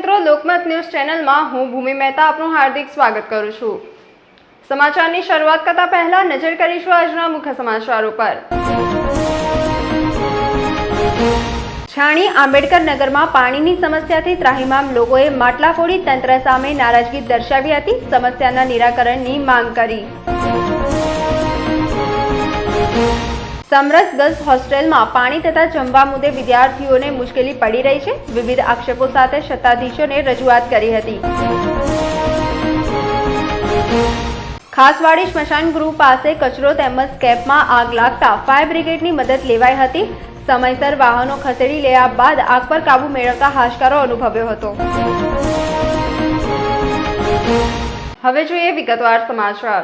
મિત્રો, લોકમત ન્યૂઝ ચેનલમાં હું ભૂમિ મહેતા આપનું હાર્દિક સ્વાગત કરું છું. સમાચારની શરૂઆત કરતા પહેલા નજર કરીશું આજના મુખ્ય સમાચારો પર. છાણી આંબેડકર નગરમાં પાણીની સમસ્યાથી ત્રાહિમામ લોકોએ માટલા ફોડી તંત્ર સામે નારાજગી દર્શાવી હતી, સમસ્યાના નિરાકરણની માંગ કરી. સમરસ ગર્લ્સ હોસ્ટેલમાં પાણી તથા જમવા મુદ્દે વિદ્યાર્થીઓને મુશ્કેલી પડી રહી છે. વિવિધ આક્ષેપો સાથે સત્તાધીશોને રજૂઆત કરી હતી. ખાસવાડી સ્મશાન ગૃહ પાસે કચરો તેમજ સ્કેપમાં આગ લાગતા ફાયર બ્રિગેડની મદદ લેવાઈ હતી. સમયસર વાહનો ખસેડી લેવા બાદ આગ પર કાબુ મેળવતા હાશકારો અનુભવ્યો હતો. હવે જોઈએ વિગતવાર સમાચાર.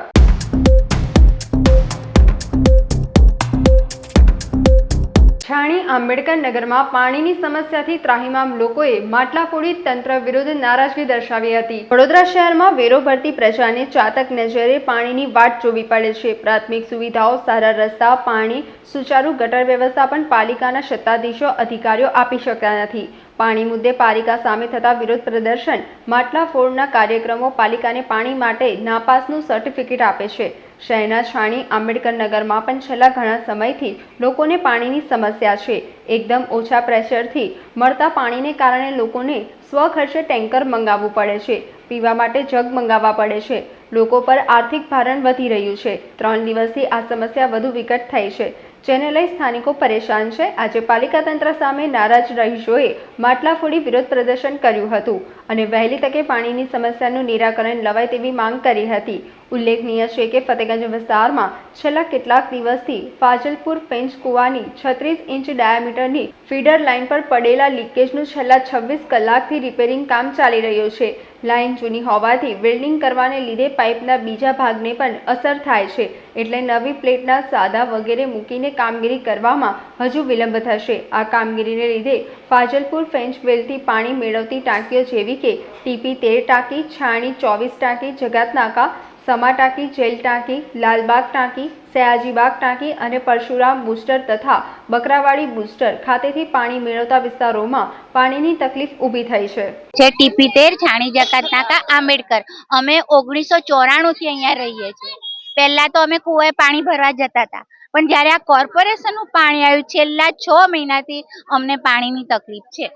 છાણી આંબેડકર નગરમાં પાણીની સમસ્યાથી ત્રાહિમામ લોકોએ માટલા ફોડી તંત્ર વિરુદ્ધ નારાજગી દર્શાવી હતી. વડોદરા શહેરમાં વેરો ભરતી પ્રજાને ચાતક નજરે પાણીની વાટ જોવી પડે છે. પ્રાથમિક સુવિધાઓ, સારા રસ્તા, પાણી, સુચારુ ગટર વ્યવસ્થા પણ પાલિકાના સત્તાધીશો અધિકારીઓ આપી શકતા નથી. પાણી મુદ્દે પાલિકા સામે થતા વિરોધ પ્રદર્શન, માટલા ફોડના કાર્યક્રમો પાલિકાને પાણી માટે નાપાસનું સર્ટિફિકેટ આપે છે. શહેરના છાણી આંબેડકર નગરમાં પણ છેલ્લા ઘણા સમયથી લોકોને પાણીની સમસ્યા છે. એકદમ ઓછા પ્રેશરથી મળતા પાણીને કારણે લોકોને સ્વખર્ચે ટેન્કર મંગાવવું પડે છે. પીવા માટે જગ મંગાવવા પડે છે. લોકો પર આર્થિક ભારણ વધી રહ્યું છે. ત્રણ દિવસથી આ સમસ્યા વધુ વિકટ થઈ છે. જેને લઈ સ્થાનિકો પરેશાન છે. આજે પાલિકા તંત્ર સામે નારાજ રહીશોએ માટલા ફોડી વિરોધ પ્રદર્શન કર્યું હતું અને વહેલી તકે પાણીની સમસ્યાનું નિરાકરણ લવાય તેવી માંગ કરી હતી. ઉલ્લેખનીય છે કે ફતેગંજ વિસ્તારમાં છેલ્લા કેટલાક દિવસથી ફાજલપુર ફેન્ચ કુવાની છત્રીસ ઇંચ ડાયામીટરની ફીડર લાઇન પર પડેલા લીકેજનું છેલ્લા છવ્વીસ કલાકથી રિપેરિંગ કામ ચાલી રહ્યું છે. લાઇન જૂની હોવાથી વેલ્ડિંગ કરવાને લીધે પાઇપના બીજા ભાગને પણ અસર થાય છે. એટલે નવી પ્લેટના સાદા વગેરે મૂકીને કામગીરી કરવામાં હજુ વિલંબ થશે. આ કામગીરીને લીધે ફાજલપુર ફેન્ચ વેલથી પાણી મેળવતી ટાંકીઓ જેવી કે ટીપી તેર ટાંકી, છાણી ચોવીસ ટાંકી, જગાતનાકા સમા ટાંકી જેલ ટાંકી, લાલબાગ ટાંકી, સયાજીબાગ ટાંકી અને પરશુરામ બુસ્ટર તથા બકરાવાડી બુસ્ટર ખાતેથી પાણી મેળવતા વિસ્તારોમાં પાણીની તકલીફ ઊભી થઈ છે. જે ટીપી તેર છાણી જકાત નાકા આંબેડકર. અમે ઓગણીસો ચોરાણુંથી અહીંયા રહીએ છીએ. પહેલાં તો અમે કુવાએ પાણી ભરવા જતા હતા. પણ જ્યારે આ કોર્પોરેશનનું પાણી આવ્યું, છેલ્લા છ મહિનાથી અમને પાણીની તકલીફ છે.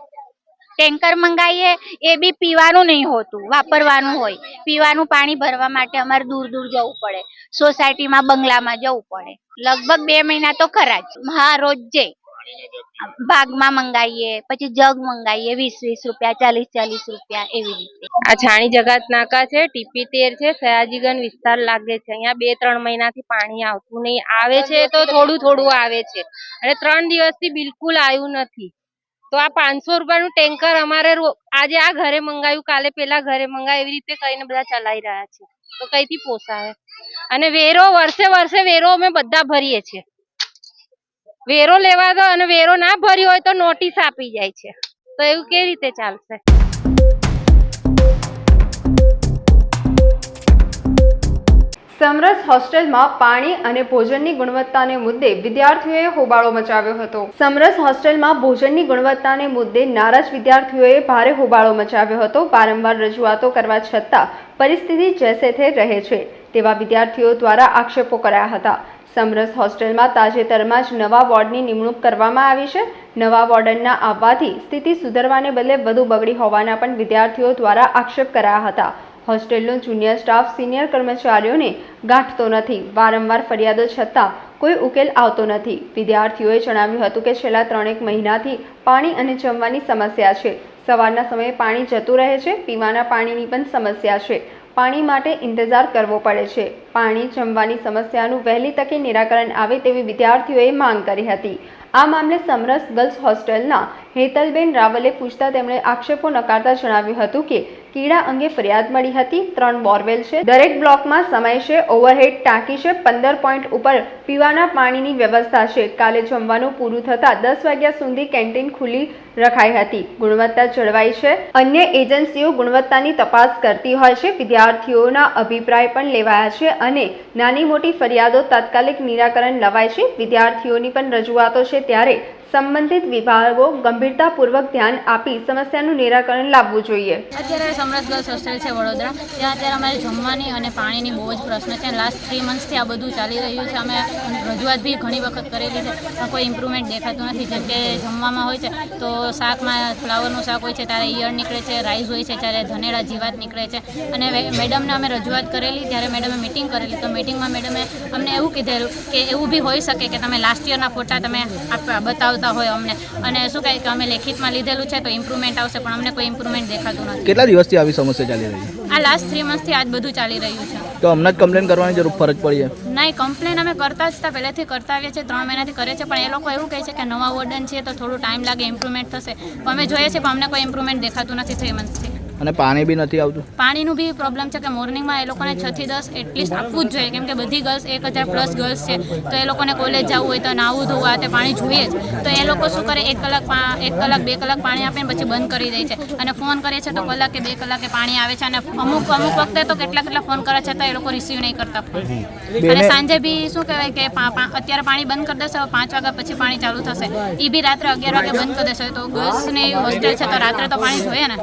ટેન્કર મંગાવીએ એ બી પીવાનું નહીં હોતું, વાપરવાનું હોય. પીવાનું પાણી ભરવા માટે અમારે દૂર દૂર જવું પડે. સોસાયટીમાં, બંગલામાં જવું પડે. લગભગ બે મહિના તો ખરા જ. હા, રોજે ભાગમાં મંગાવીએ પછી જગ મંગાવીએ વીસ વીસ રૂપિયા, ચાલીસ ચાલીસ રૂપિયા એવી રીતે. આ છાણી જગાત નાકા છે, ટીપી તેર છે, સયાજીગન વિસ્તાર લાગે છે. અહીંયા બે ત્રણ મહિનાથી પાણી આવતું નહીં. આવે છે તો થોડું થોડું આવે છે. અને ત્રણ દિવસથી બિલકુલ આવ્યું નથી. તો આ પાંચસો રૂપિયાનું ટેન્કર અમારે આજે આ ઘરે મંગાવ્યું કાલે પેલા ઘરે મંગાવ્યું એવી રીતે કરીને બધા ચલાવી રહ્યા છે. તો કઈથી પોસાય અને વેરો વર્ષે વર્ષે વેરો અમે બધા ભરીએ છીએ. વેરો લેવા દો અને વેરો ના ભર્યો હોય તો નોટિસ આપી જાય છે. તો એવું કેવી રીતે ચાલશે? સમરસ હોસ્ટેલમાં પાણી અને ભોજનની ગુણવત્તાને મુદ્દે વિદ્યાર્થીઓએ હોબાળો મચાવ્યો હતો. સમરસ હોસ્ટેલમાં ભોજનની ગુણવત્તાને મુદ્દે નારાજ વિદ્યાર્થીઓએ ભારે હોબાળો મચાવ્યો હતો. વારંવાર રજૂઆતો કરવા છતાં પરિસ્થિતિ જેસે તે રહે છે તેવા વિદ્યાર્થીઓ દ્વારા આક્ષેપો કરાયા હતા. સમરસ હોસ્ટેલમાં તાજેતરમાં જ નવા વોર્ડની નિમણૂક કરવામાં આવી છે. નવા વોર્ડનના આવવાથી સ્થિતિ સુધરવાને બદલે વધુ બગડી હોવાના પણ વિદ્યાર્થીઓ દ્વારા આક્ષેપ કરાયા હતા. હોસ્ટેલનો જુનિયર સ્ટાફ સિનિયર કર્મચારીઓને ગાંઠતો નથી. વારંવાર ફરિયાદો છતાં કોઈ ઉકેલ આવતો નથી. વિદ્યાર્થીઓએ જણાવ્યું હતું કે છેલ્લા ત્રણેક મહિનાથી પાણી અને જમવાની સમસ્યા છે. સવારના સમયે પાણી જતું રહે છે, પીવાના પાણીની પણ સમસ્યા છે. પાણી માટે ઇંતજાર કરવો પડે છે. પાણી જમવાની સમસ્યાનું વહેલી તકે નિરાકરણ આવે તેવી વિદ્યાર્થીઓએ માંગ કરી હતી. આ મામલે સમરસ ગર્લ્સ હોસ્ટેલના હેતલબેન રાવલે પૂછતા તેમણે આક્ષેપો નકારતા જણાવ્યું હતું કે કીડા અંગે ફરિયાદ મળી હતી, ત્રણ બોરવેલ છે. દરેક બ્લોકમાં સમય છે, ઓવરહેડ ટાંકી છે, પંદર પોઈન્ટ ઉપર પીવાના પાણીની વ્યવસ્થા છે. કાલે જમવાનું પૂરું થતાં દસ વાગ્યા સુધી કેન્ટીન ખુલ્લી રખાઈ હતી. ગુણવત્તા જળવાઈ છે. અન્ય એજન્સીઓ ગુણવત્તાની તપાસ કરતી હોય છે. વિદ્યાર્થીઓના અભિપ્રાય પણ લેવાયા છે અને નાની મોટી ફરિયાદો તાત્કાલિક નિરાકરણ લવાય છે. વિદ્યાર્થીઓની પણ રજૂઆતો છે ત્યારે સંબંધિત વિભાગો ગંભીરતાપૂર્વક ધ્યાન આપી સમસ્યાનું નિરાકરણ લાવવું જોઈએ. અત્યારે સમરસ ગર્લ્સ હોસ્ટેલ છે વડોદરા. ત્યાં અત્યારે અમારે જમવાની અને પાણીની બહુ જ પ્રશ્ન છે. લાસ્ટ થ્રી મંથ્સથી આ બધું ચાલી રહ્યું છે. અમે રજૂઆત બી ઘણી વખત કરેલી છે. કોઈ ઇમ્પ્રુવમેન્ટ દેખાતું નથી. જેમ કે જમવામાં હોય છે, તો શાકમાં ફ્લાવરનું શાક હોય છે, ત્યારે ઈયળ નીકળે છે રાઈસ હોય છે, ત્યારે ધનેડા જીવાત નીકળે છે. અને મેડમને અમે રજૂઆત કરેલી, ત્યારે મેડમે મિટિંગ કરેલી. તો મિટિંગમાં મેડમે અમને એવું કીધેલું કે એવું બી હોઈ શકે કે તમે લાસ્ટ યરના ફોટા તમે આપ- બતાવતા હોય અમને. અને શું કહે કે અમે લેખિતમાં લીધેલું છે તો ઇમ્પ્રુવમેન્ટ આવશે પણ અમને કોઈ ઇમ્પ્રુવમેન્ટ દેખાતું નથી. કેટલા દિવસથી આવી સમસ્યા ચાલી રહી છે? આ લાસ્ટ થ્રી મંથથી આજ બધું ચાલી રહ્યું છે. તો હમણાં જ કમ્પ્લેન કરવાની જરૂર ફરજ પડી છે? નહીં કમ્પ્લેન અમે કરતા જ હતા પહેલેથી કરતા આવીએ છીએ ત્રણ મહિનાથી કરે છે પણ એ લોકો એવું કહે છે કે નવા વોર્ડન છે તો થોડું ટાઈમ લાગે ઇમ્પ્રુવમેન્ટ થશે. પણ અમે જોઈએ છીએ પણ અમને કોઈ ઇમ્પ્રુવમેન્ટ દેખાતું નથી થ્રી મંથથી અને પાણી બી નથી આવતું? પાણીનું બી પ્રોબ્લેમ છે કે મોર્નિંગમાં એ લોકોને છ થી દસ એટલીસ્ટ આપવું જ જોઈએ. કેમ કે બધી ગર્લ્સ એક હજાર પ્લસ ગર્લ્સ છે. તો એ લોકોને કોલેજ જવું હોય તો નાવું ધોવા તે પાણી જોઈએ જ. તો એ લોકો શું કરે? એક કલાક એક કલાક બે કલાક પાણી આપે ને પછી બંધ કરી દે છે. અને ફોન કરીએ છે તો કલાક કે બે કલાકે પાણી આવે છે. અને અમુક અમુક વખતે તો કેટલા કેટલા ફોન કરે છે તો એ લોકો રિસીવ નહીં કરતા ફોન અને સાંજે બી શું કહેવાય કે અત્યારે પાણી બંધ કરી દેશે પાંચ વાગ્યા પછી પાણી ચાલુ થશે. એ બી રાત્રે અગિયાર વાગે બંધ કરી દેશે. તો ગર્લ્સની હોસ્ટેલ છે તો રાત્રે તો પાણી જોઈએ ને.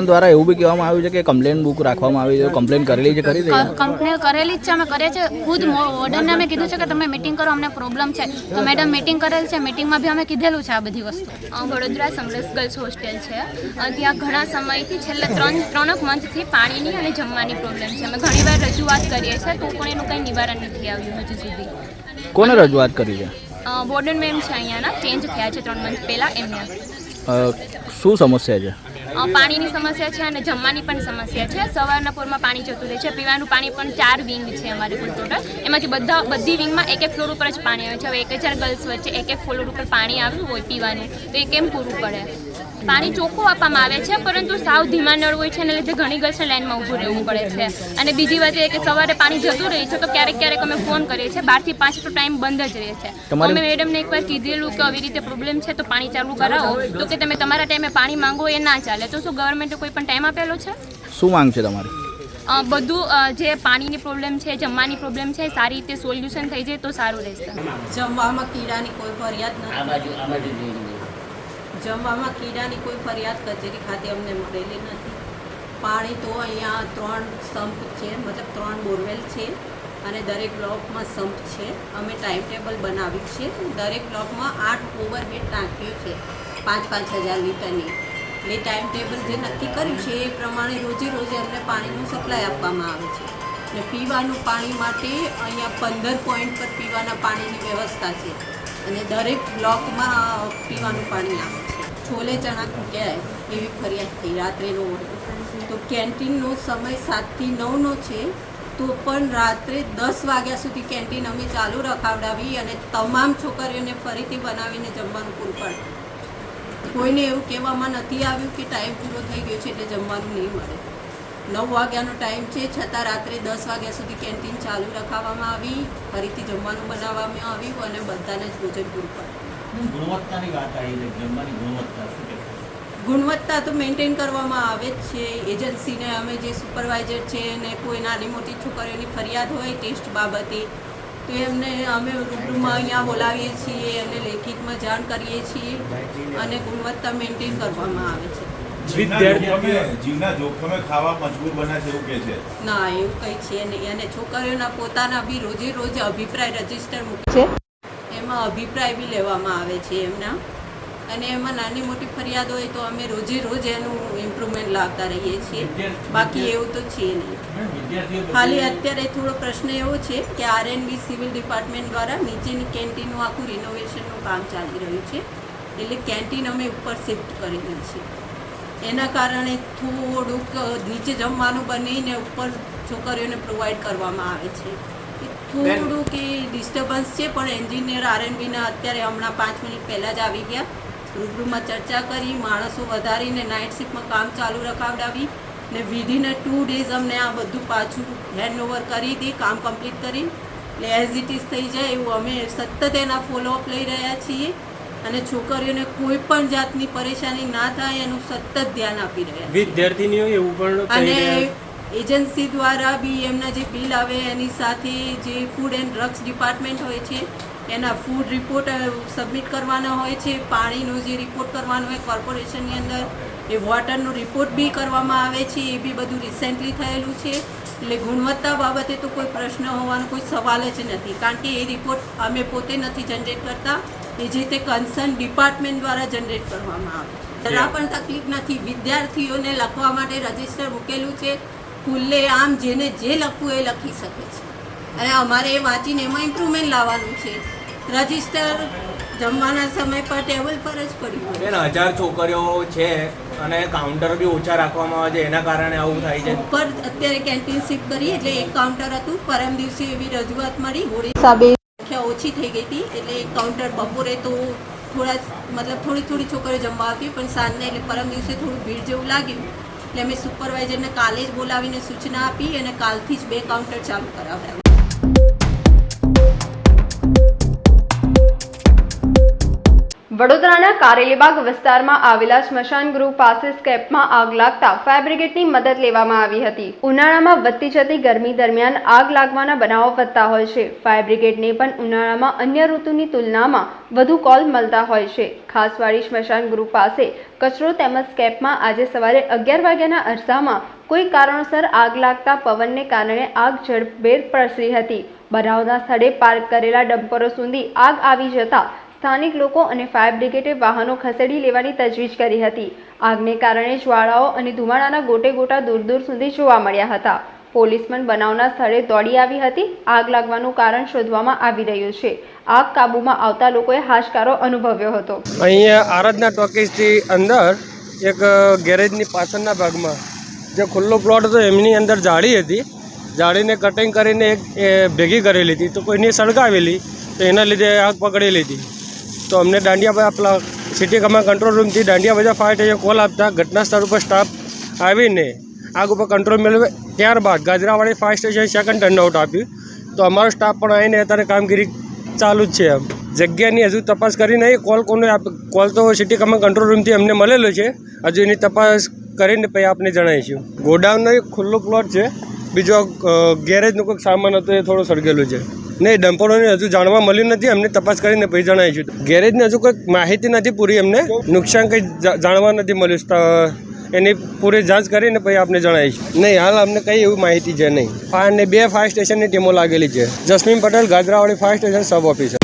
વોર્ડન દ્વારા એવું બી કહેવામાં આવ્યું છે કે કમ્પ્લેન બુક રાખવામાં આવી છે કમ્પ્લેન કરેલી છે કરી કમ્પ્લેન કરેલી જ છે અમે કરીએ છીએ. ખુદ વોર્ડનને અમે કીધું છે કે તમે મિટિંગ કરો અમને પ્રોબ્લેમ છે. તો મેડમ મિટિંગ કરેલ છે મિટિંગમાં બી અમે કીધેલું છે આ બધી વસ્તુ. વડોદરા સમરસ ગર્લ્સ હોસ્ટેલ છે. ત્યાં ઘણા સમયથી છેલ્લા ત્રણ ત્રણક મંથથી પાણીની અને જમવાની પ્રોબ્લેમ છે. અમે ઘણીવાર રજૂઆત કરીએ છીએ તો પણ એનું કંઈ નિવારણ નથી આવ્યું હજુ સુધી. કોને રજૂઆત કરી છે? વોર્ડન મેમ છે અહીંયાના. ચેન્જ થયા છે ત્રણ મંથ પહેલાં એમને. શું સમસ્યા છે? પાણીની સમસ્યા છે અને જમવાની પણ સમસ્યા છે. સવારના પોરમાં પાણી જતું રહે છે. પીવાનું પાણી પણ ચાર વિંગ છે અમારી કુલ ટોટલ એમાંથી બધા, બધી વિંગમાં એક એક ફ્લોર ઉપર જ પાણી આવે છે. હવે એક હજાર ગર્લ્સ વચ્ચે એક એક ફ્લોર ઉપર પાણી આવ્યું હોય પીવાનું. તો એ કેમ પૂરું પડે? પાણી ચોખ્ખું આપવામાં આવે છે પરંતુ સાવ ધીમા નળ હોય છે એને લીધે ઘણી ગર્લ્સને લાઈનમાં ઊભું રહેવું પડે છે. અને બીજી વાત એ કે સવારે પાણી જતું રહે છે તો ક્યારેક ક્યારેક અમે ફોન કરીએ છીએ બારથી પાંચ તો ટાઈમ બંધ જ રહે છે. તમારે- અમે મેડમને એકવાર કીધેલું કે આવી રીતે પ્રોબ્લેમ છે તો પાણી ચાલુ કરાવો તો કે તમે તમારા ટાઈમે પાણી માંગો એ ના ચાલે. તો શું ગવર્મેન્ટે કોઈ પણ ટાઈમ આપેલો છે? શું માંગ છે તમારી? બધું જે પાણીની પ્રોબ્લેમ છે જમવાની પ્રોબ્લેમ છે સારી રીતે સોલ્યુશન થઈ જાય તો સારું રહેશે. જમવામાં કીડાની કોઈ ફરિયાદ નથી. જમવામાં કીડાની કોઈ ફરિયાદ કચેરી ખાતે અમને મળેલી નથી. પાણી તો અહીંયા ત્રણ સંપ છે, મતલબ ત્રણ બોરવેલ છે અને દરેક બ્લોકમાં સંપ છે. અમે ટાઈમ ટેબલ બનાવ્યું છે. દરેક બ્લોકમાં આઠ ઓવરહેડ ટાંકીઓ છે, પાંચ પાંચ હજાર લીટરની. એટલે ટાઈમ ટેબલ જે નક્કી કર્યું છે એ પ્રમાણે રોજે રોજે અમને પાણીનું સપ્લાય આપવામાં આવે છે. અને પીવાનું પાણી માટે અહીંયા પંદર પોઈન્ટ પર પીવાના પાણીની વ્યવસ્થા છે. અને દરેક બ્લોકમાં પીવાનું પાણી આવે છે. છોલે ચણા ખૂટ્યા એવી ફરિયાદ થઈ રાત્રેનો ઓર્ડર તો કેન્ટીનનો સમય સાતથી નવનો છે, તો પણ રાત્રે દસ વાગ્યા સુધી કેન્ટીન અમે ચાલુ રખાવડાવી અને તમામ છોકરીઓને ફરીથી બનાવીને જમવાનું પૂરું પાડ્યું. કોઈને એવું કહેવામાં નથી આવ્યું કે ટાઈમ પૂરો થઈ ગયો છે એટલે જમવાનું નહીં મળે. નવ વાગ્યાનો ટાઈમ છે, છતાં રાત્રે દસ વાગ્યા સુધી કેન્ટીન ચાલુ રખાવવામાં આવી, ફરીથી જમવાનું બનાવવામાં આવ્યું અને બધાને જ ભોજન પૂરું પાડ્યું. ગુણવત્તાની વાત આવી જમવાની ગુણવત્તા શું ગુણવત્તા તો મેન્ટેન કરવામાં આવે જ છે. એજન્સીને અમે જે સુપરવાઇઝર છે ને કોઈ નાની મોટી છોકરીઓની ફરિયાદ હોય ટેસ્ટ બાબતે તો એમને અમે રૂબરૂમાં અહીંયા બોલાવીએ છીએ અને લેખિતમાં જાણ કરીએ છીએ અને ગુણવત્તા મેન્ટેન કરવામાં આવે છે. જીવના જોખમે ખાવા મજબૂર બન્યા છે એવું કે છે. ના એવું કંઈ છે નહીં. અને છોકરીઓના પોતાના બી રોજે રોજ અભિપ્રાય રજિસ્ટર મૂકે છે. એમાં અભિપ્રાય બી લેવામાં આવે છે એમના. અને એમાં નાની મોટી ફરિયાદ હોય તો અમે રોજે રોજ એનું ઇમ્પ્રુવમેન્ટ લાવતા રહીએ છીએ. બાકી એવું તો છે નહીં. ખાલી અત્યારે થોડો પ્રશ્ન એવો છે કે આરએનબી સિવિલ ડિપાર્ટમેન્ટ દ્વારા નીચેની કેન્ટીનનું આખું રિનોવેશનનું કામ ચાલી રહ્યું છે. એટલે કેન્ટીન અમે ઉપર શિફ્ટ કરેલી છે. એના કારણે થોડુંક નીચે જમવાનું બનીને ઉપર છોકરીઓને પ્રોવાઈડ કરવામાં આવે છે. એ થોડું કે ડિસ્ટર્બન્સ છે પણ એન્જિનિયર આરએનબીના અત્યારે હમણાં પાંચ મિનિટ પહેલાં જ આવી ગયા. રૂબરૂમાં ચર્ચા કરી માણસો વધારીને નાઇટ શિફ્ટમાં કામ ચાલુ રખાવડાવી ને વિધિન ટુ ડેઝ અમને આ બધું પાછું હેન્ડઓવર કરી હતી કામ કમ્પ્લીટ કરી. એટલે એઝ ઇટ ઇઝ થઈ જાય એવું અમે સતત એના ફોલોઅપ લઈ રહ્યા છીએ અને છોકરીઓને કોઈ પણ જાતની પરેશાની ના થાય એનું સતત ધ્યાન આપી રહ્યા વિદ્યાર્થીનીઓ એવું પણ અને એજન્સી દ્વારા બી એમના જે બિલ આવે એની સાથે જે ફૂડ એન્ડ ડ્રગ્સ ડિપાર્ટમેન્ટ હોય છે એના ફૂડ રિપોર્ટ સબમિટ કરવાના હોય છે. પાણીનો જે રિપોર્ટ કરવાનો હોય કોર્પોરેશનની અંદર એ વોટરનો રિપોર્ટ બી કરવામાં આવે છે એ બી બધું રિસેન્ટલી થયેલું છે. એટલે ગુણવત્તા બાબતે તો કોઈ પ્રશ્ન હોવાનો કોઈ સવાલ જ નથી. કારણ કે એ રિપોર્ટ અમે પોતે નથી જનરેટ કરતા. એ જે તે કન્સર્ન ડિપાર્ટમેન્ટ દ્વારા જનરેટ કરવામાં આવે જરા પણ તકલીફ નથી. વિદ્યાર્થીઓને લખવા માટે રજિસ્ટર મૂકેલું છે. ખુલ્લે આમ જેને જે લખવું એ લખી શકે છે. અને અમારે એ વાંચીને એમાં ઇમ્પ્રુવમેન્ટ લાવવાનું છે. રજિસ્ટર જમવાના સમય પર ટેબલ પર જ પડ્યું હોય. બેન હજાર છોકરીઓ છે અને કાઉન્ટર બી ઓછા રાખવામાં આવે છે એના કારણે આવું થાય છે. ઉપર અત્યારે કેન્ટીન શિફ્ટ કરી એટલે એક કાઉન્ટર હતું પરમ દિવસે એવી રજૂઆત મળી. હોળી સંખ્યા ઓછી થઈ ગઈ હતી એટલે એક કાઉન્ટર બપોરે તો થોડા મતલબ થોડી થોડી છોકરીઓ જમવા આવતી પણ સાંજને એટલે પરમ દિવસે થોડું ભીડ જેવું લાગ્યું. એટલે અમે સુપરવાઇઝરને કાલે જ બોલાવીને સૂચના આપી અને કાલથી જ બે કાઉન્ટર ચાલુ કરાવ્યા. વડોદરાના કારેલીબાગ વિસ્તારમાં આવેલા સ્મશાન ગૃહ પાસે સ્કેપમાં આગ લાગતા ફાયર બ્રિગેડની મદદ લેવામાં આવી હતી. ઉનાળામાં વધતી જતી ગરમી દરમિયાન આગ લાગવાના બનાવો વધતા હોય છે. ફાયર બ્રિગેડને પણ ઉનાળામાં અન્ય ઋતુની તુલનામાં વધુ કોલ મળતા હોય છે. ખાસવાડી સ્મશાન ગૃહ પાસે કચરો તેમજ સ્કેપમાં આજે સવારે અગિયાર વાગ્યાના અરસામાં કોઈ કારણોસર આગ લાગતા પવનને કારણે આગ ઝડપભેર પ્રસરી હતી. બનાવના સ્થળે પાર્ક કરેલા ડમ્પરો સુધી આગ આવી જતા સ્થાનિક લોકો અને ફાયર બ્રિગેડે વાહનો ખસેડી લેવાની તજવીજ કરી હતી. આગને કારણે જ્વાળાઓ અને ધુમાડાના ગોટે ગોટા દૂર દૂર સુધી જોવા મળ્યા હતા. પોલીસ પણ બનાવના સ્થળે દોડી આવી હતી. આગ લાગવાનું કારણ શોધવામાં આવી રહ્યું છે. આગ કાબૂમાં આવતા લોકોએ હાશકારો અનુભવ્યો હતો. અહીંયા આરાધના ટોકીઝથી અંદર એક ગેરેજની પાછળના ભાગમાં જે ખુલ્લો પ્લોટ હતો એમની અંદર જાળી હતી. જાળીને કટિંગ કરીને એક ભેગી કરેલી હતી. તો કોઈની સળગાવેલી, તો એના લીધે આગ પકડેલી હતી તો અમને દાંડિયા આપલા સિટી કમાન્ડ કંટ્રોલ રૂમથી dandiya Bazar fire station call આપતા ઘટના સ્થળ ઉપર સ્ટાફ આવીને આગ ઉપર કંટ્રોલ મેળવે ત્યારબાદ Gajarawadi fire station second turnout આપ્યું. તો અમારો સ્ટાફ પણ આવીને અત્યારે કામગીરી ચાલુ જ છે જગ્યાની હજુ તપાસ કરી નહીં. કોલ કોને આપ કોલ તો સિટી કમાન્ડ કંટ્રોલ રૂમથી અમને મળેલો છે. હજુ એની તપાસ કરીને પછી આપને જણાવીશું. ગોડાઉનનો એક ખુલ્લો પ્લોટ છે. બીજો ગેરેજનો કોઈક સામાન હતો એ થોડો સળગેલો છે. નહીં ડમ્પરોને હજુ જાણવા મળ્યું નથી અમને તપાસ કરીને પછી જણાવીશું. ગેરેજને હજુ કંઈક માહિતી નથી પૂરી અમને નુકસાન કંઈ જાણવા નથી મળ્યું. એની પૂરી જાંચ કરીને પછી આપને જણાવીશું. નહીં, હાલ અમને કંઈ એવી માહિતી છે નહીં. અને બે ફાયર સ્ટેશનની ટીમો લાગેલી છે. Jasmin Patel, Gadrawadi fire station sub officer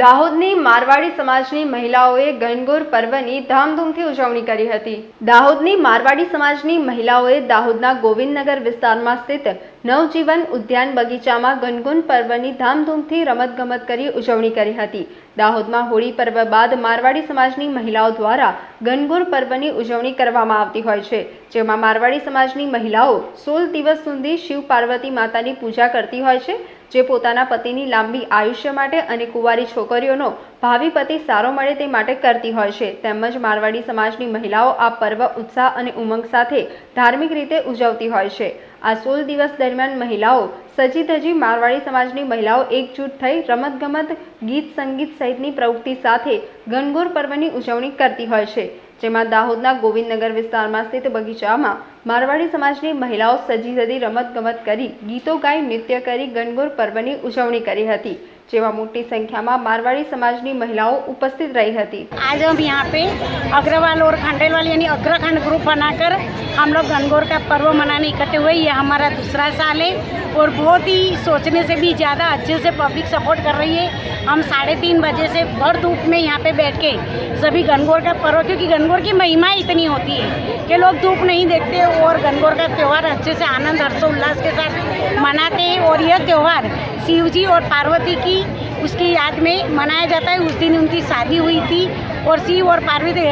દાહોદની Marwari સમાજની મહિલાઓએ ગણગોર પર્વની ધામધૂમથી ઉજવણી કરી હતી. દાહોદની મારવાડી સમાજની મહિલાઓએ દાહોદના ગોવિંદનગર વિસ્તારમાં સ્થિત નવજીવન ઉદ્યાન બગીચામાં ગણગુન પર્વની ધામધૂમથી રમતગમત કરી ઉજવણી કરી હતી. દાહોદમાં હોળી પર્વ બાદ મારવાડી સમાજની મહિલાઓ દ્વારા ગણગોર પર્વની ઉજવણી કરવામાં આવતી હોય છે, જેમાં મારવાડી સમાજની મહિલાઓ સોળ દિવસ સુધી શિવ પાર્વતી માતાની પૂજા કરતી હોય છે જે પોતાના પતિની લાંબી આયુષ્ય માટે અને કુંવારી છોકરીઓનો ભાવિ પતિ સારો મળે તે માટે કરતી હોય છે. તેમજ મારવાડી સમાજની મહિલાઓ આ પર્વ ઉત્સાહ અને ઉમંગ સાથે ધાર્મિક રીતે ઉજવતી હોય છે. આ સોળ દિવસ દરમિયાન મહિલાઓ સજી ધજી મારવાડી સમાજની મહિલાઓ એકજૂટ થઈ રમતગમત, ગીત સંગીત સહિતની પ્રવૃત્તિ સાથે ગણગોર પર્વની ઉજવણી કરતી હોય છે. જેમાં દાહોદના ગોવિંદનગર વિસ્તારમાં સ્થિત બગીચામાં મારવાડી સમાજની મહિલાઓ સજી સજી રમતગમત કરી ગીતો ગાઈ, નૃત્ય કરી, ગણગોર પર્વની ઉજવણી કરી હતી. જેમાં મોટી સંખ્યામાં મારવાડી સમાજની મહિલાઓ ઉપસ્થિત રહી હતી आज हम यहाँ पे अग्रवाल और खंडेलवाल यानी अग्रखंड ग्रुप बनाकर हम लोग गणगौर का पर्व मनाने इकट्ठे हुए ये हमारा दूसरा साल है और बहुत ही सोचने से भी ज़्यादा अच्छे से पब्लिक सपोर्ट कर रही है हम साढ़े तीन बजे से भर धूप में यहाँ पे बैठ के सभी गणगौर का पर्व क्योंकि गणगौर की महिमा इतनी होती है कि लोग धूप नहीं देखते और गणगौर का त्यौहार अच्छे से आनंद हर्षोल्लास के साथ मनाते हैं और यह त्यौहार शिव जी और पार्वती की उसकी याद में मनाया जाता है उस दिन उनकी शादी हुई थी और शिव और पार्वती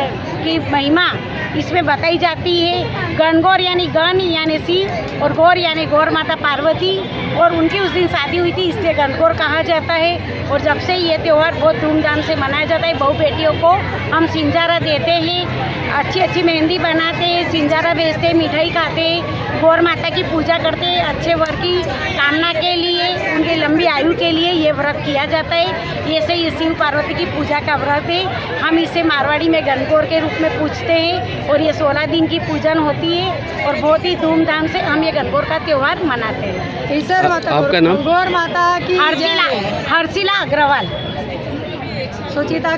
की महिमा इसमें बताई जाती है। गणगौर यानी गण यानी शिव और गौर यानी गौर माता पार्वती और उनकी उस दिन शादी हुई थी, इसलिए गणगौर कहा जाता है। और जब से ये त्यौहार बहुत धूमधाम से मनाया जाता है, बहू बेटियों को हम सिंजारा देते हैं अच्छी अच्छी मेहंदी बनाते हैं, सिंजारा भेजते हैं, मिठाई खाते हैं, गौर माता की पूजा करते हैं, अच्छे वर की कामना के लिए, उनकी लंबी आयु के लिए ये व्रत किया जाता है। ये से ये शिव पार्वती की पूजा का व्रत है। हम इसे मारवाड़ी में गणगौर के रूप में पूछते हैं और ये सोलह दिन की पूजन होती है और बहुत ही धूमधाम से हम ये गणगौर का त्यौहार मनाते हैं। आपका नाम? गौर माता की हर्षिला हर्षिला अग्रवाल। सुचिता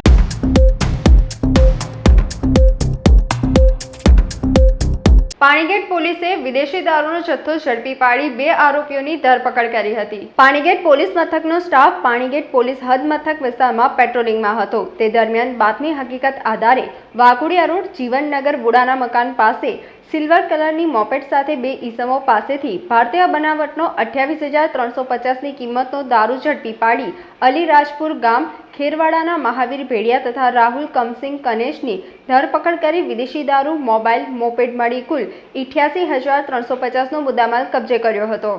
પાણીગેટ પોલીસે વિદેશી દારૂનો જથ્થો ઝડપી પાડી બે આરોપીઓની ધરપકડ કરી હતી. પાણીગેટ પોલીસ મથકનો સ્ટાફ પાણીગેટ પોલીસ હદ મથક વિસ્તારમાં પેટ્રોલિંગમાં હતો. તે દરમિયાન બાતમી હકીકત આધારે વાઘોડિયા રોડ જીવનનગર વુડાના મકાન પાસે સિલ્વર કલરની મોપેટ સાથે બે ઈસમો પાસેથી ભારતીય બનાવટનો અઠ્યાવીસ હજાર ત્રણસો પચાસની કિંમતનો દારૂ ઝડપી પાડી અલીરાજપુર ગામ ખેરવાડાના મહાવીર ભેડિયા તથા રાહુલ કમસિંગ કનેશની ધરપકડ કરી વિદેશી દારૂ, મોબાઈલ, મોપેડ મળી કુલ ઇઠ્યાસી હજાર ત્રણસો પચાસનો મુદ્દામાલ કબજે કર્યો હતો.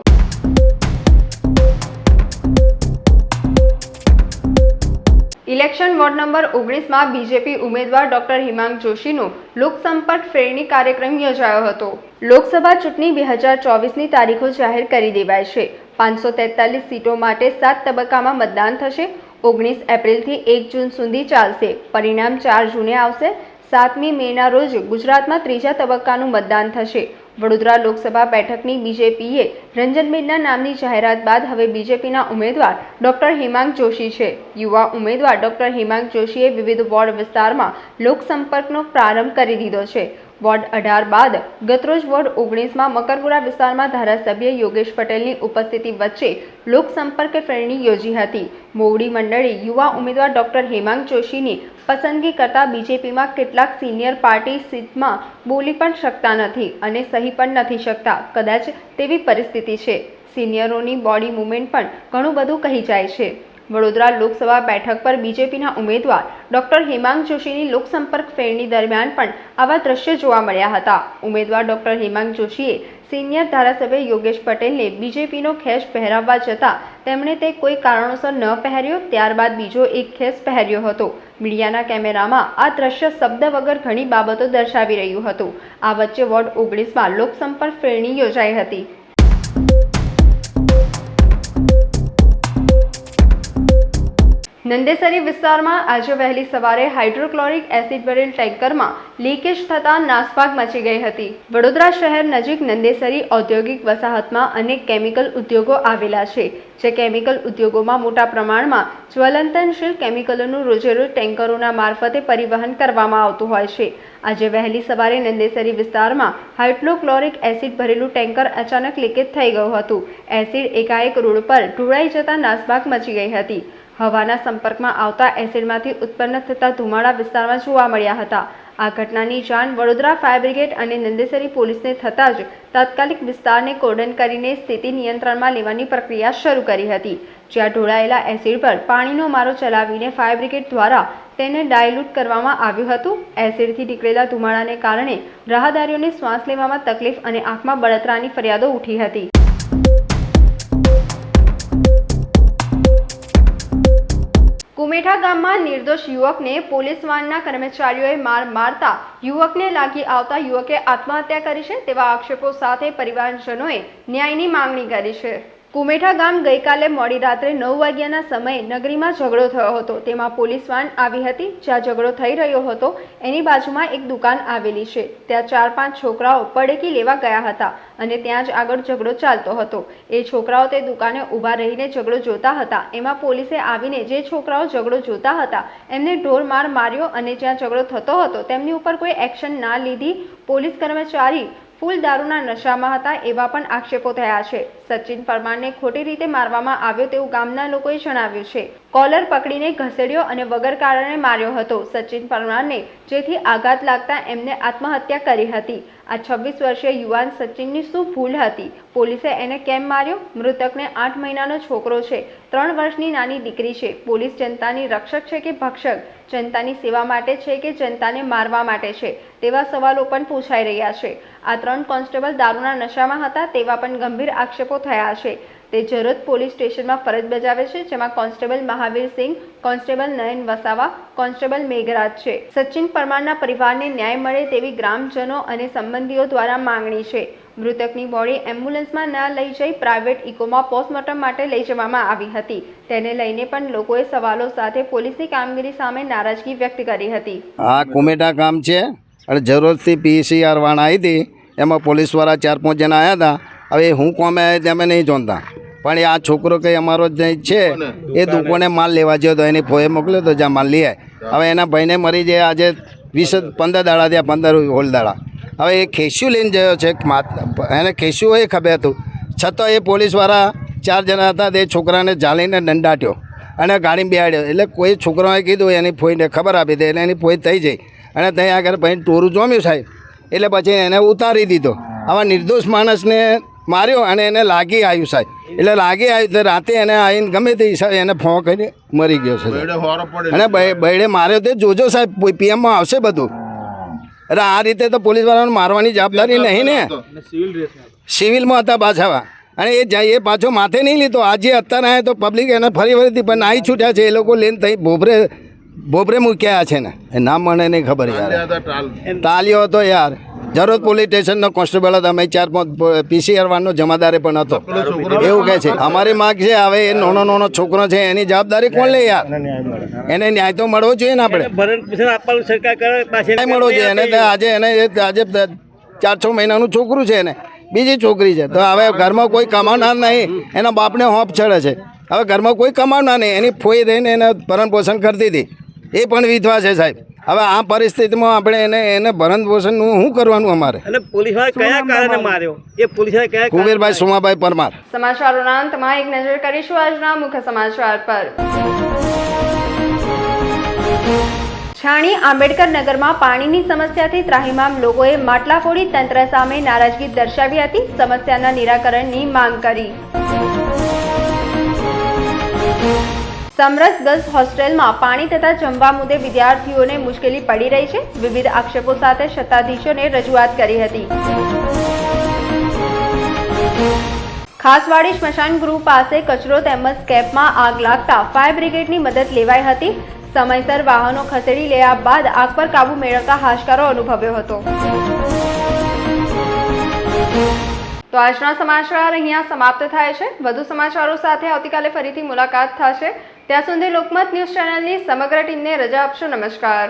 ઇલેક્શન વોર્ડ નંબર ઓગણીસમાં બીજેપી ઉમેદવાર ડોક્ટર હિમાંગ જોશીનો લોકસંપર્ક ફેરણી કાર્યક્રમ યોજાયો હતો. લોકસભા ચૂંટણી બે હજાર ચોવીસની તારીખો જાહેર કરી દેવાય છે. પાંચસો તેતાલીસ સીટો માટે સાત તબક્કામાં મતદાન થશે. ઓગણીસ એપ્રિલથી એક જૂન સુધી ચાલશે. પરિણામ ચાર જૂને આવશે. સાતમી મેના રોજ ગુજરાતમાં ત્રીજા તબક્કાનું મતદાન થશે. વડોદરા લોકસભા બેઠકની બીજેપીએ રંજનબેનના નામની જાહેરાત બાદ હવે બીજેપીના ઉમેદવાર ડોક્ટર હિમાંક જોશી છે. યુવા ઉમેદવાર ડોક્ટર હિમાંગ જોશીએ વિવિધ વોર્ડ વિસ્તારમાં લોકસંપર્કનો પ્રારંભ કરી દીધો છે. વોર્ડ અઢાર બાદ ગતરોજ વોર્ડ ઓગણીસમાં મકરપુરા વિસ્તારમાં ધારાસભ્ય યોગેશ પટેલની ઉપસ્થિતિ વચ્ચે લોકસંપર્ક ફેરણી યોજી હતી. મોવડી મંડળે યુવા ઉમેદવાર ડોક્ટર હેમાંગ જોશીની પસંદગી કરતા બીજેપીમાં કેટલાક સિનિયર પાર્ટી સીટમાં બોલી પણ શકતા નથી અને સહી પણ નથી શકતા. કદાચ તેવી પરિસ્થિતિ છે. સિનિયરોની બોડી મુવમેન્ટ પણ ઘણું બધું કહી જાય છે. વડોદરા લોકસભા બેઠક પર બીજેપીના ઉમેદવાર ડોક્ટર હેમાંગ જોશીની લોકસંપર્ક ફેરણી દરમિયાન પણ આવા દ્રશ્યો જોવા મળ્યા હતા. ઉમેદવાર ડોક્ટર હેમાંગ જોશીએ સિનિયર ધારાસભ્ય યોગેશ પટેલને બીજેપીનો ખેસ પહેરાવવા જતાં તેમણે તે કોઈ કારણોસર ન પહેર્યો, ત્યારબાદ બીજો એક ખેસ પહેર્યો હતો. મીડિયાના કેમેરામાં આ દ્રશ્ય શબ્દ વગર ઘણી બાબતો દર્શાવી રહ્યું હતું. આ વચ્ચે વોર્ડ ઓગણીસમાં લોકસંપર્ક ફેરણી યોજાઈ હતી. નંદેસરી વિસ્તારમાં આજે વહેલી સવારે હાઇડ્રોક્લોરિક એસિડ ભરેલ ટેન્કરમાં લીકેજ થતાં નાસભાગ મચી ગઈ હતી. વડોદરા શહેર નજીક નંદેસરી ઔદ્યોગિક વસાહતમાં અનેક કેમિકલ ઉદ્યોગો આવેલા છે, જે કેમિકલ ઉદ્યોગોમાં મોટા પ્રમાણમાં જ્વલંતનશીલ કેમિકલોનું રોજેરોજ ટેન્કરોના મારફતે પરિવહન કરવામાં આવતું હોય છે. આજે વહેલી સવારે નંદેસરી વિસ્તારમાં હાઇડ્રોક્લોરિક એસિડ ભરેલું ટેન્કર અચાનક લીકેજ થઈ ગયું હતું. એસિડ એકાએક રોડ પર ઢોળાઈ જતા નાસભાગ મચી ગઈ હતી. હવાના સંપર્કમાં આવતા એસિડમાંથી ઉત્પન્ન થતા ધુમાડા વિસ્તારમાં જોવા મળ્યા હતા. આ ઘટનાની જાણ વડોદરા ફાયર બ્રિગેડ અને નંદેસરી પોલીસને થતાં જ તાત્કાલિક વિસ્તારને કોર્ડન કરીને સ્થિતિ નિયંત્રણમાં લેવાની પ્રક્રિયા શરૂ કરી હતી. જ્યાં ઢોળાયેલા એસિડ પર પાણીનો મારો ચલાવીને ફાયર બ્રિગેડ દ્વારા તેને ડાયલ્યુટ કરવામાં આવ્યું હતું. એસિડથી નીકળેલા ધુમાડાને કારણે રાહદારીઓને શ્વાસ લેવામાં તકલીફ અને આંખમાં બળતરાની ફરિયાદો ઉઠી હતી. કુમેઠા ગામમાં નિર્દોષ યુવકને પોલીસ વાનના કર્મચારીઓએ માર મારતા યુવકને લાગી આવતા યુવકે આત્મહત્યા કરી છે તેવા આક્ષેપો સાથે પરિવારજનોએ ન્યાયની માંગણી કરી છે. કુમેઠા ગામ ગઈકાલે મોડી રાત્રે નવ વાગ્યાના સમયે નગરીમાં ઝઘડો થયો હતો. તેમાં પોલીસ વાન આવી હતી, જ્યાં ઝઘડો થઈ રહ્યો હતો. એની બાજુમાં એક દુકાન આવેલી છે. ત્યાં ચાર પાંચ છોકરાઓ પડેકી લેવા ગયા હતા અને ત્યાં જ આગળ ઝઘડો ચાલતો હતો. એ છોકરાઓ તે દુકાને ઊભા રહીને ઝઘડો જોતા હતા. એમાં પોલીસે આવીને જે છોકરાઓ ઝઘડો જોતા હતા, એમને ઢોર માર માર્યો અને જ્યાં ઝઘડો થતો હતો, તેમની ઉપર કોઈ એક્શન ના લીધી. પોલીસ કર્મચારી ફૂલ દારૂના નશામાં હતા એવા પણ આક્ષેપો થયા છે. સચિન પરમારને ખોટી રીતે મારવામાં આવ્યો તેવું ગામના લોકોએ જણાવ્યું છે. કોલર પકડીને ઘસેડ્યો અને વગર કારણે માર્યો હતો. સચિન પરમારને જેથી આઘાત લાગતા એમને આત્મહત્યા કરી હતી. આ છવ્વીસ વર્ષીય યુવાન સચિનની શું ભૂલ હતી? પોલીસે એને કેમ માર્યો? મૃતકને આઠ મહિનાનો છોકરો છે. ત્રણ વર્ષની નાની દીકરી છે. પોલીસ જનતાની રક્ષક છે કે ભક્ષક? જનતાની સેવા માટે છે કે જનતાને મારવા માટે છે? તેવા સવાલો પણ પૂછાઈ રહ્યા છે. આ ત્રણ કોન્સ્ટેબલ દારૂના નશામાં હતા તેવા પણ ગંભીર આક્ષેપો થયા છે. તે જરોદ પોલીસ સ્ટેશનમાં ફરજ બજાવે છે, જેમાં constable Mahavir constable Nayan Vasava, constable Meghraj છે. સચિન પરમારના પરિવારને ન્યાય મળે તેવી ગ્રામજનો અને સંબંધીઓ દ્વારા માંગણી છે. મૃતકની બોડી એમ્બ્યુલન્સમાં ના લઈ જઈ પ્રાઇવેટ ઇકોમાં પોસ્ટમોર્ટમ માટે લઈ જવામાં આવી હતી. તેને લઈને પણ લોકોએ સવાલો સાથે પોલીસની કામગીરી સામે નારાજગી વ્યક્ત કરી હતી. આ કોમેટા કામ છે. અને જરૂરથી પીસીઆર વાળા આવી હતી. એમાં પોલીસવાળા ચાર પાંચ જણા આવ્યા હતા. હવે હું કોમે તમે નહીં જોતા પણ એ આ છોકરો કંઈ અમારો જે છે એ દુકાને. માલ લેવા જયો હતો એની ફોએ મોકલ્યો તો જ્યાં માલ લઈ હવે એના ભાઈને મરી જાય આજે વીસ પંદર દાડા થયા પંદર હોલ દાડા. હવે એ ખેસ્યું લઈને ગયો છે એને ખેસ્યું હોય એ ખબર હતું. છતાં એ પોલીસવાળા ચાર જણા હતા તે છોકરાને જાળીને દંડાટ્યો અને ગાડી બેહાડ્યો. એટલે કોઈ છોકરાએ કીધું એની ફોઈને ખબર આપી દે એટલે એની ફોઈ થઈ જઈ. અને ત્યાં આગળ ભાઈ ટોરું જોમ્યું સાહેબ. એટલે પછી એને ઉતારી દીધો. આવા નિર્દોષ માણસને માર્યો અને એને લાગી આવ્યું સાહેબ. એટલે લાગી આવ્યું તો રાતે એને આવીને ગમે તે સાહેબ એને ફોન કરીને મરી ગયો છે સાહેબ. અને બૈડે માર્યો તે જોજો સાહેબ પીએમમાં આવશે બધું. એટલે આ રીતે તો પોલીસવાળાને મારવાની જવાબદારી નહીં ને. સિવિલમાં હતા પાછા અને એ જાય એ પાછો માથે નહીં લીધો. આજે અત્યારે આવ્યા તો પબ્લિક એને ફરી ફરીથી પણ નાહી છૂટ્યા છે. એ લોકો લઈને થઈ ભોભરે ભોભરે મૂક્યા છે ને. એ નામ મને નહીં ખબર યાર. તાલ્યો હતો યાર. જરોદ પોલીસ સ્ટેશનનો કોન્સ્ટેબલ હતા. અમે ચાર પાંચ પીસીઆર વાળનો જમાદારે પણ હતો. એવું કહે છે. અમારી માગ છે હવે એ નાનો નાનો છોકરો છે એની જવાબદારી કોણ લે યાર? એને ન્યાય તો મળવો જોઈએ ને આપણે. ન્યાય મળવો જોઈએ. એને આજે એને આજે ચાર છ મહિનાનું છોકરું છે એને. બીજી છોકરી છે. તો હવે ઘરમાં કોઈ કમાનાર નહીં. એના બાપને હોપ ચડે છે. હવે ઘરમાં કોઈ કમાવનાર નહીં. એની ફોઈ રહીને એને ભરણ પોષણ કરતી હતી. એ પણ વિધવા છે સાહેબ. હવે આ પરિસ્થિતિમાં આપણે એને એને ભરણ પોષણનું શું કરવાનું અમારે? અને પોલીસ કયા કારણે માર્યો? એ પોલીસ કયા કુબેરભાઈ સોમાભાઈ પરમાર. સમાચારોના અંતમાં એક નજર કરીશું આજના મુખ્ય સમાચાર પર. છાણી આંબેડકર નગરમાં પાણીની સમસ્યાથી ત્રાહિમામ લોકોએ માટલા ફોડી તંત્ર સામે નારાજગી દર્શાવી હતી. સમસ્યાના નિરાકરણની માંગ કરી. સમરસ ગર્લ્સ હોસ્ટેલમાં પાણી તથા જમવા મુદ્દે વિદ્યાર્થીઓને મુશ્કેલી પડી રહી છે. વિવિધ આક્ષેપો સાથે સત્તાધીશોને રજૂઆત કરી હતી. ખાસવાડી સ્મશાન ગૃહ પાસે કચરો તેમજ સ્કેપમાં આગ લાગતા ફાયર બ્રિગેડની મદદ લેવાઈ હતી. સમયસર વાહનો ખસેડી લેવા બાદ આગ પર કાબુ મેળવતા હાશકારો અનુભવ્યો હતો. તો આજના સમાચાર અહીંયા સમાપ્ત થાય છે. વધુ સમાચારો સાથે આવતીકાલે ફરીથી મુલાકાત થશે. ત્યાં સુધી લોકમત ન્યૂઝ ચેનલની સમગ્ર ટીમને રજા આપશો. નમસ્કાર.